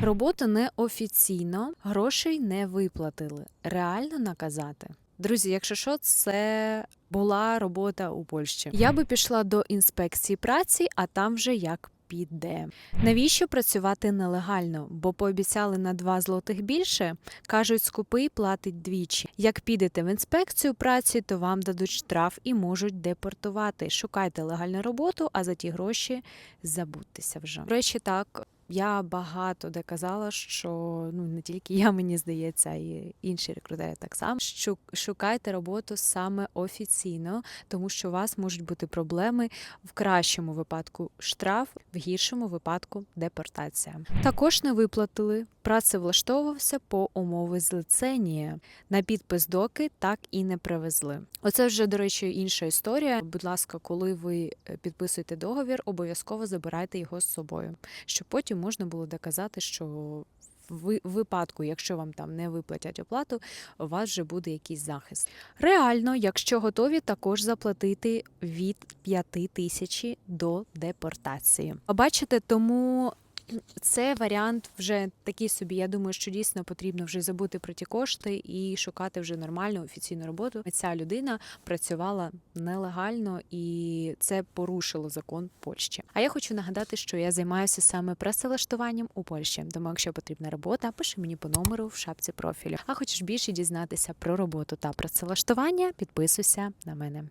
Роботу неофіційно, грошей не виплатили. Реально наказати. Друзі, якщо що, це була робота у Польщі. Я би пішла до інспекції праці, а там вже як піде. Навіщо працювати нелегально? Бо пообіцяли на 2 злотих більше. Кажуть, скупий платить двічі. Як підете в інспекцію праці, то вам дадуть штраф і можуть депортувати. Шукайте легальну роботу, а за ті гроші забудьтеся вже. До речі, так. Я багато де казала, що ну не тільки я, мені здається, і інші рекрутери так само. Шукайте роботу саме офіційно, тому що у вас можуть бути проблеми в кращому випадку штраф, в гіршому випадку депортація. Також не виплатили. Працевлаштовувався по умови злиценія. На підпис доки так і не привезли. Оце вже, до речі, інша історія. Будь ласка, коли ви е, підписуєте договір, обов'язково забирайте його з собою, щоб потім можна було доказати, що в випадку, якщо вам там не виплатять оплату, у вас вже буде якийсь захист. Реально, якщо готові, також заплатити від 5 тисяч до депортації. Бачите, тому. Це варіант вже такий собі. Я думаю, що дійсно потрібно вже забути про ті кошти і шукати вже нормальну офіційну роботу. Ця людина працювала нелегально і це порушило закон Польщі. А я хочу нагадати, що я займаюся саме працевлаштуванням у Польщі. Тому, якщо потрібна робота, пиши мені по номеру в шапці профілю. А хочеш більше дізнатися про роботу та працевлаштування, підписуйся на мене.